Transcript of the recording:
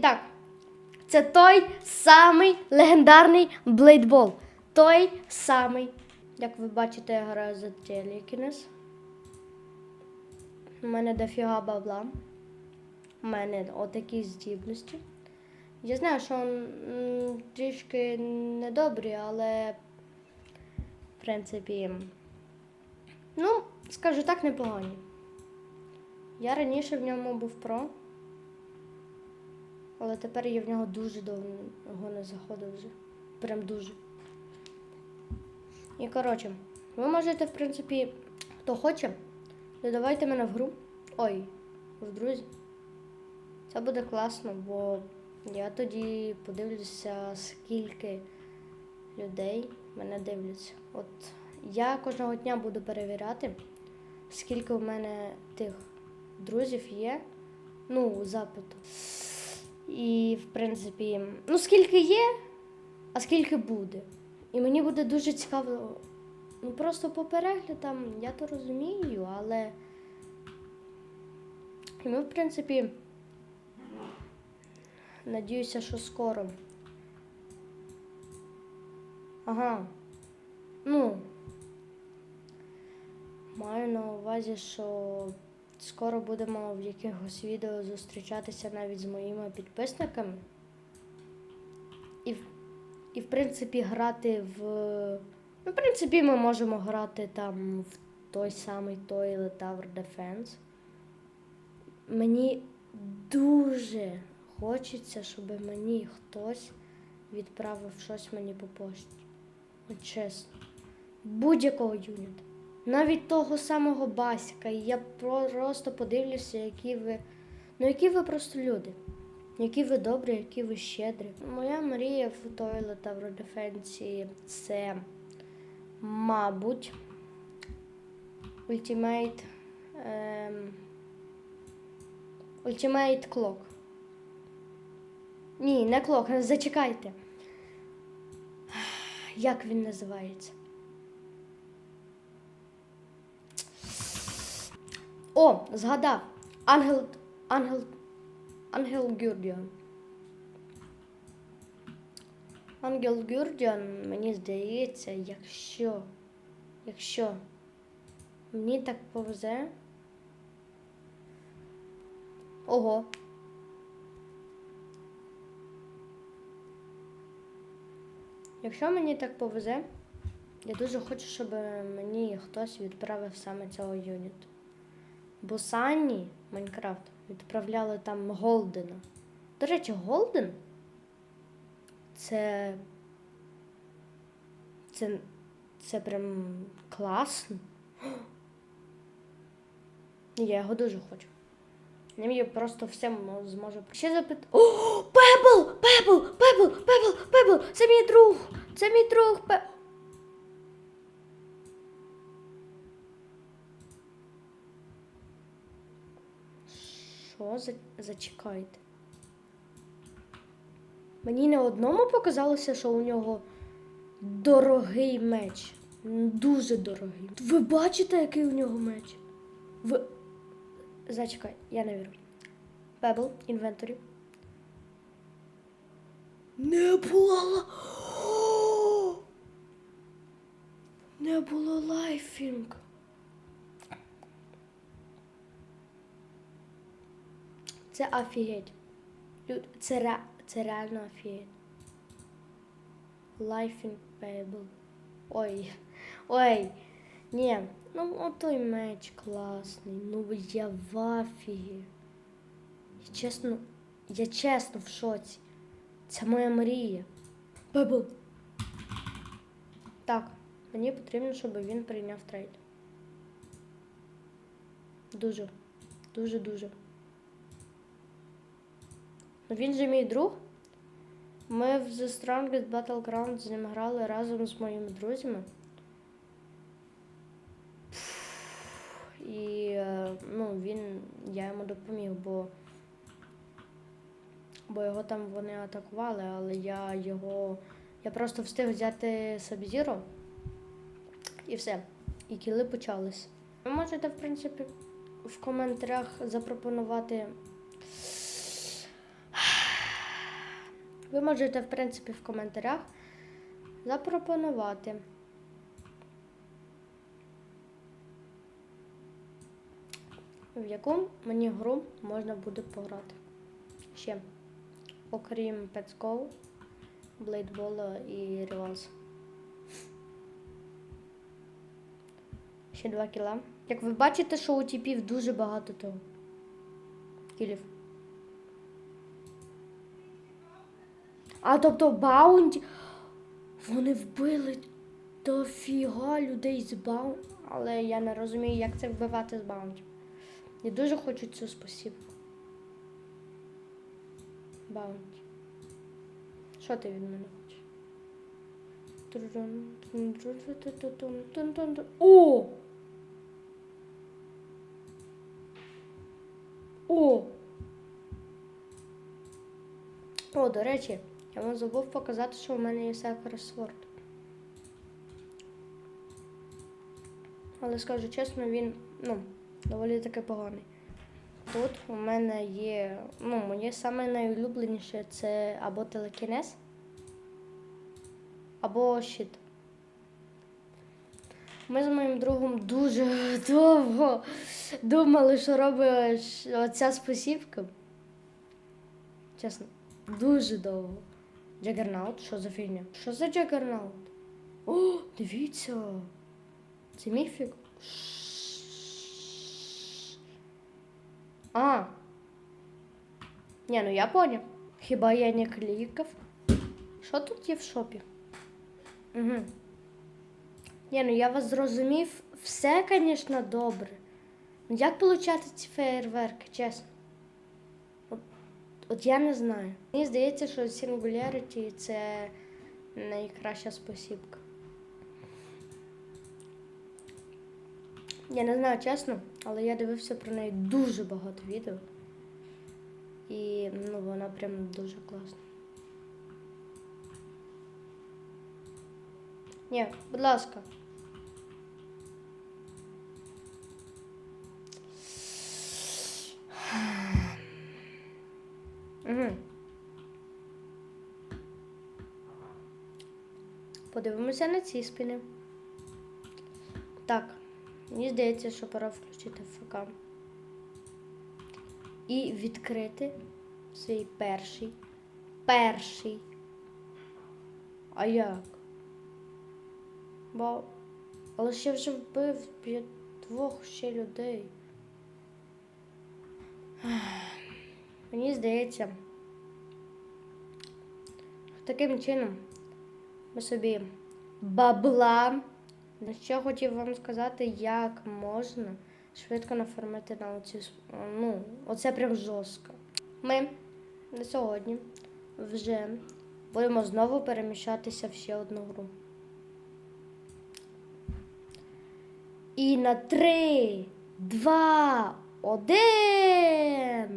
так, це той самий легендарний блейдбол. Той самий. Як ви бачите, я граю за Телекінес. У мене дофіга бабла. У мене отакі здібності. Я знаю, що м, трішки недобрі, але в принципі, ну, скажу так, непогані. Я раніше в ньому був про, але тепер я в нього дуже довго не заходив вже. Прям дуже. І коротше, ви можете, в принципі, хто хоче, додавайте мене в гру. Ой, в друзі. Це буде класно, бо я тоді подивлюся, скільки людей мене дивляться. От я кожного дня буду перевіряти, скільки у мене тих друзів є. Ну, запиту. І, в принципі, ну скільки є, а скільки буде. І мені буде дуже цікаво. Ну просто по переглядам я то розумію, але. Ми, в принципі, надіюся, що скоро. Ага. Ну. Маю на увазі, що скоро будемо в якихось відео зустрічатися навіть з моїми підписниками. І, і в принципі, грати в. Ну, в принципі, ми можемо грати там в той самий Toilet Tower Defense. Мені дуже хочеться, щоб мені хтось відправив щось мені по пошті. От чесно. Будь-якого юніта. Навіть того самого Басіка. Я просто подивлюся, які ви. Ну, які ви просто люди. Які ви добрі, які ви щедрі. Моя мрія в Toilet Tower Defense це, мабуть, Ultimate. Ем, Ultimate Clock. Ні, не Clock, зачекайте. Як він називається? О, згадав. Ангел. Ангел. Ангел Гюрдіан. Ангел Гюрдіан, мені здається, якщо. Якщо мені так повезе. Ого. Якщо мені так повезе, я дуже хочу, щоб мені хтось відправив саме цього юніту. Бо Санні Майнкрафт відправляли там Голдена. До речі, Голден це. Це, це прям класно. Я його дуже хочу. Ним я просто все мо- зможу. Ще запит. О, Пебл! Пебл! Пебл! Пебл! Пебл! Це мій друг! Це мій друг! Пебл! За... зачекайте? Мені не одному показалося, що у нього дорогий меч. Дуже дорогий. Ви бачите, який у нього меч? Ви. Зачекай, я не вірю. Pebble, інвенторі. Не було. Не було лайфінг. Це офігеть. Це, ре, це реально офігеть. Lifing Pebble. Ой. Ой. Ні. Ну, от той меч класний. Ну я в афігі. Я чесно, я чесно в шоці. Це моя мрія. Пебл. Так, мені потрібно, щоб він прийняв трейд. Дуже. Дуже дуже. Ну, Він же мій друг. Ми в The Strongest Battleground з ним грали разом з моїми друзями. І е, ну, він, я йому допоміг, бо, бо його там вони атакували, але я його. Я просто встиг взяти Сабзіро і все. І кіли почались. Ви можете, в принципі, в коментарях запропонувати Ви можете, в принципі, в коментарях запропонувати. В яку мені гру можна буде пограти. Ще. Окрім Pets Go, Blade Ball і Rivals. Ще два кіла. Як ви бачите, що у тіпів дуже багато того. Кілів. А тобто баунті. Вони вбили дофіга людей з баунті. Але я не розумію, як це вбивати з баунті. Я дуже хочу цю спасибку. Баунті. Що ти від мене хочеш? О! О! О, до речі, я вам забув показати, що в мене є Сакра Сворд. Але скажу чесно, він, ну, доволі таки поганий. Тут у мене є, ну, моє саме найулюбленіше це або телекінез, або щит. Ми з моїм другом дуже довго думали, що робить оця спосібка. Чесно, дуже довго. Джагернаут? Що за фігня? Що за Джагернаут? О, дивіться! Це міфік. А. Ні, ну я поняв. Хіба я не клікав? Що тут є в шопі? Угу. Ні, ну я вас зрозумів. Все, звісно, добре. Ну як получати ці фейерверки, чесно? От, я не знаю. Мені здається, що Singularity це найкраща спосібка. Я не знаю чесно, але я дивився про неї дуже багато відео. І ну, вона прям дуже класна. Ні, будь ласка. Подивимося на ці спини. Так, мені здається, що пора включити ФК. І відкрити свій перший. Перший. А як? Бо. Але ще вже вбив двох ще людей. Мені здається, таким чином ми собі бабла. Що хотів вам сказати, як можна швидко нафармити на оці ну, оце прям жорстко. Ми на сьогодні вже будемо знову переміщатися в ще одну гру. І на три, два, один.